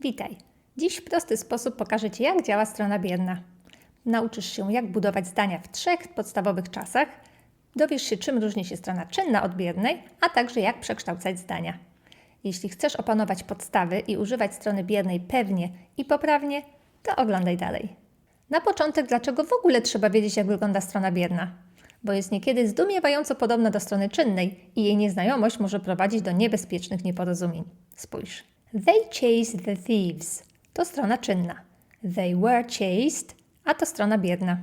Witaj. Dziś w prosty sposób pokażę Ci, jak działa strona bierna. Nauczysz się, jak budować zdania w trzech podstawowych czasach, dowiesz się, czym różni się strona czynna od biernej, a także jak przekształcać zdania. Jeśli chcesz opanować podstawy i używać strony biernej pewnie i poprawnie, to oglądaj dalej. Na początek, dlaczego w ogóle trzeba wiedzieć, jak wygląda strona bierna? Bo jest niekiedy zdumiewająco podobna do strony czynnej i jej nieznajomość może prowadzić do niebezpiecznych nieporozumień. Spójrz. They chased the thieves. To strona czynna. They were chased, a to strona bierna.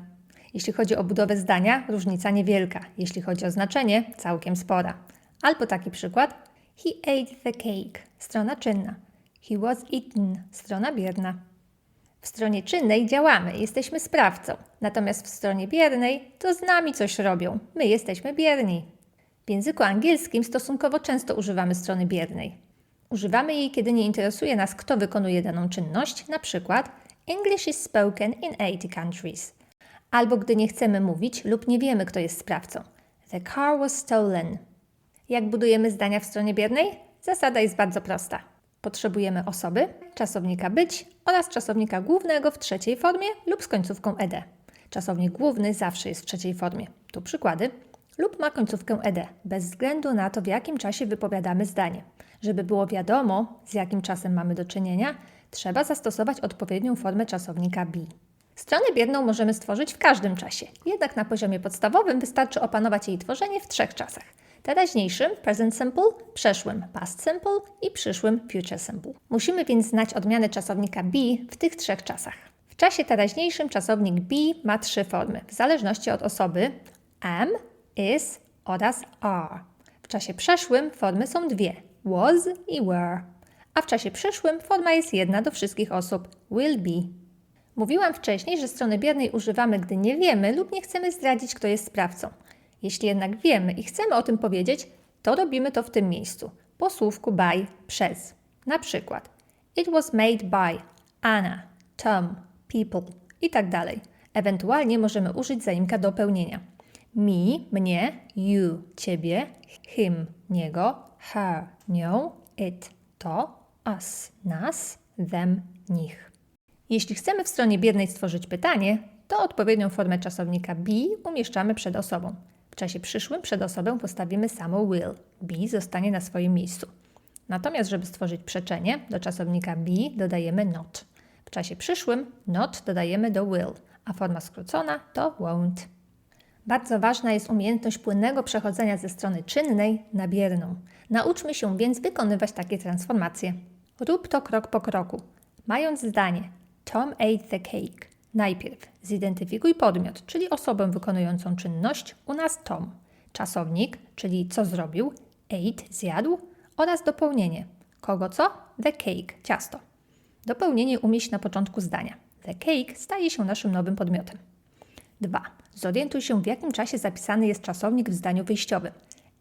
Jeśli chodzi o budowę zdania, różnica niewielka. Jeśli chodzi o znaczenie, całkiem spora. Albo taki przykład. He ate the cake. Strona czynna. He was eaten. Strona bierna. W stronie czynnej działamy, jesteśmy sprawcą, natomiast w stronie biernej to z nami coś robią, my jesteśmy bierni. W języku angielskim stosunkowo często używamy strony biernej. Używamy jej, kiedy nie interesuje nas, kto wykonuje daną czynność, na przykład English is spoken in 80 countries, albo gdy nie chcemy mówić lub nie wiemy, kto jest sprawcą. The car was stolen. Jak budujemy zdania w stronie biernej? Zasada jest bardzo prosta. Potrzebujemy osoby, czasownika być oraz czasownika głównego w trzeciej formie lub z końcówką ed. Czasownik główny zawsze jest w trzeciej formie. Tu przykłady. Lub ma końcówkę ed, bez względu na to, w jakim czasie wypowiadamy zdanie. Żeby było wiadomo, z jakim czasem mamy do czynienia, trzeba zastosować odpowiednią formę czasownika be. Stronę bierną możemy stworzyć w każdym czasie, jednak na poziomie podstawowym wystarczy opanować jej tworzenie w trzech czasach. Teraźniejszym present simple, przeszłym past simple i przyszłym future simple. Musimy więc znać odmianę czasownika be w tych trzech czasach. W czasie teraźniejszym czasownik be ma trzy formy, w zależności od osoby am, is oraz are. W czasie przeszłym formy są dwie, was i were, a w czasie przyszłym forma jest jedna do wszystkich osób, will be. Mówiłam wcześniej, że strony biernej używamy, gdy nie wiemy lub nie chcemy zdradzić, kto jest sprawcą. Jeśli jednak wiemy i chcemy o tym powiedzieć, to robimy to w tym miejscu, po słówku by, przez. Na przykład It was made by Anna, Tom, people i tak. Ewentualnie możemy użyć zaimka dopełnienia. Me, mnie, you, ciebie, him, niego, her, nią, it, to, us, nas, them, nich. Jeśli chcemy w stronie biernej stworzyć pytanie, to odpowiednią formę czasownika be umieszczamy przed osobą. W czasie przyszłym przed osobę postawimy samo will. Be zostanie na swoim miejscu. Natomiast, żeby stworzyć przeczenie, do czasownika be dodajemy not. W czasie przyszłym not dodajemy do will, a forma skrócona to won't. Bardzo ważna jest umiejętność płynnego przechodzenia ze strony czynnej na bierną. Nauczmy się więc wykonywać takie transformacje. Rób to krok po kroku. Mając zdanie Tom ate the cake. Najpierw zidentyfikuj podmiot, czyli osobę wykonującą czynność, u nas Tom. Czasownik, czyli co zrobił, ate, zjadł, oraz dopełnienie. Kogo co? The cake, ciasto. Dopełnienie umieść na początku zdania. The cake staje się naszym nowym podmiotem. 2. Zorientuj się, w jakim czasie zapisany jest czasownik w zdaniu wyjściowym.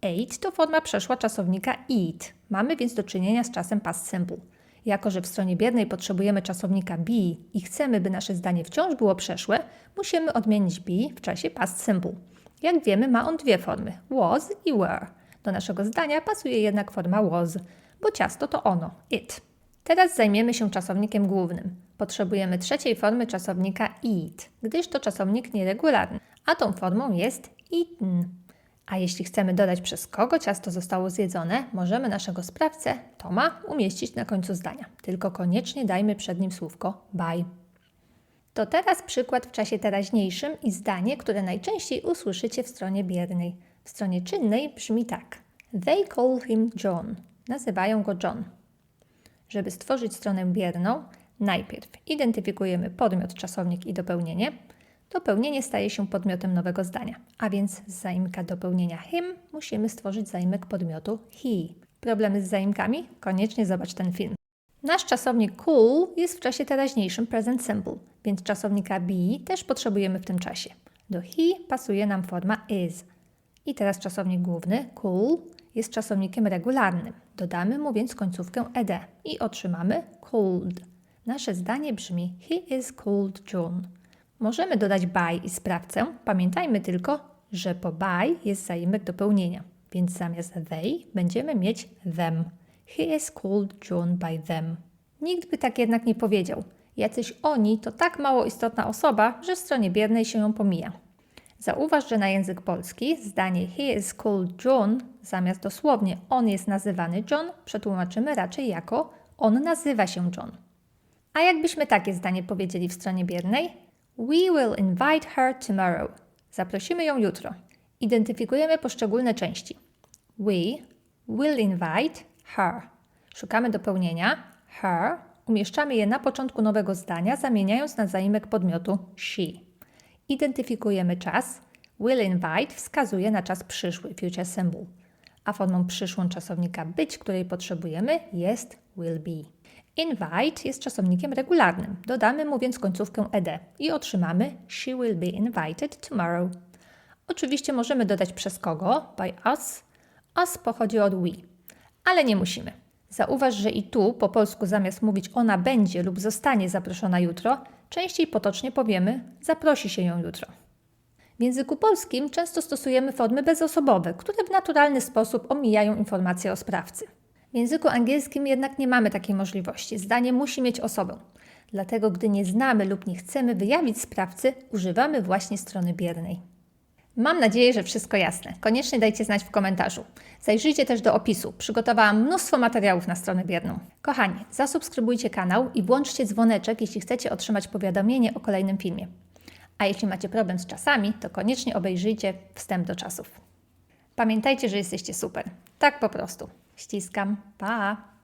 Ate to forma przeszła czasownika eat. Mamy więc do czynienia z czasem past simple. Jako, że w stronie biernej potrzebujemy czasownika be i chcemy, by nasze zdanie wciąż było przeszłe, musimy odmienić be w czasie past simple. Jak wiemy, ma on dwie formy: was i were. Do naszego zdania pasuje jednak forma was, bo ciasto to ono, it. Teraz zajmiemy się czasownikiem głównym. Potrzebujemy trzeciej formy czasownika eat, gdyż to czasownik nieregularny, a tą formą jest eaten. A jeśli chcemy dodać przez kogo ciasto zostało zjedzone, możemy naszego sprawcę, Toma, umieścić na końcu zdania. Tylko koniecznie dajmy przed nim słówko by. To teraz przykład w czasie teraźniejszym i zdanie, które najczęściej usłyszycie w stronie biernej. W stronie czynnej brzmi tak. They call him John. Nazywają go John. Żeby stworzyć stronę bierną, najpierw identyfikujemy podmiot, czasownik i dopełnienie. Dopełnienie staje się podmiotem nowego zdania, a więc z zaimka dopełnienia him musimy stworzyć zaimek podmiotu he. Problemy z zaimkami? Koniecznie zobacz ten film. Nasz czasownik cool jest w czasie teraźniejszym present simple, więc czasownika be też potrzebujemy w tym czasie. Do he pasuje nam forma is. I teraz czasownik główny cool jest czasownikiem regularnym. Dodamy mu więc końcówkę ed i otrzymamy cold. Nasze zdanie brzmi He is cold June. Możemy dodać by i sprawcę. Pamiętajmy tylko, że po by jest zaimek dopełnienia, więc zamiast they będziemy mieć them. He is called John by them. Nikt by tak jednak nie powiedział. Jacyś oni to tak mało istotna osoba, że w stronie biernej się ją pomija. Zauważ, że na język polski zdanie he is called John zamiast dosłownie on jest nazywany John przetłumaczymy raczej jako on nazywa się John. A jakbyśmy takie zdanie powiedzieli w stronie biernej? We will invite her tomorrow. Zaprosimy ją jutro. Identyfikujemy poszczególne części. We will invite her. Szukamy dopełnienia her. Umieszczamy je na początku nowego zdania, zamieniając na zaimek podmiotu she. Identyfikujemy czas. Will invite wskazuje na czas przyszły, future symbol, a formą przyszłą czasownika być, której potrzebujemy, jest will be. Invite jest czasownikiem regularnym. Dodamy mu więc końcówkę ed i otrzymamy She will be invited tomorrow. Oczywiście możemy dodać przez kogo, by us. Us pochodzi od we, ale nie musimy. Zauważ, że i tu po polsku zamiast mówić ona będzie lub zostanie zaproszona jutro, częściej potocznie powiemy zaprosi się ją jutro. W języku polskim często stosujemy formy bezosobowe, które w naturalny sposób omijają informacje o sprawcy. W języku angielskim jednak nie mamy takiej możliwości. Zdanie musi mieć osobę. Dlatego, gdy nie znamy lub nie chcemy wyjawić sprawcy, używamy właśnie strony biernej. Mam nadzieję, że wszystko jasne. Koniecznie dajcie znać w komentarzu. Zajrzyjcie też do opisu. Przygotowałam mnóstwo materiałów na stronę bierną. Kochani, zasubskrybujcie kanał i włączcie dzwoneczek, jeśli chcecie otrzymać powiadomienie o kolejnym filmie. A jeśli macie problem z czasami, to koniecznie obejrzyjcie wstęp do czasów. Pamiętajcie, że jesteście super. Tak po prostu. Ściskam. Pa!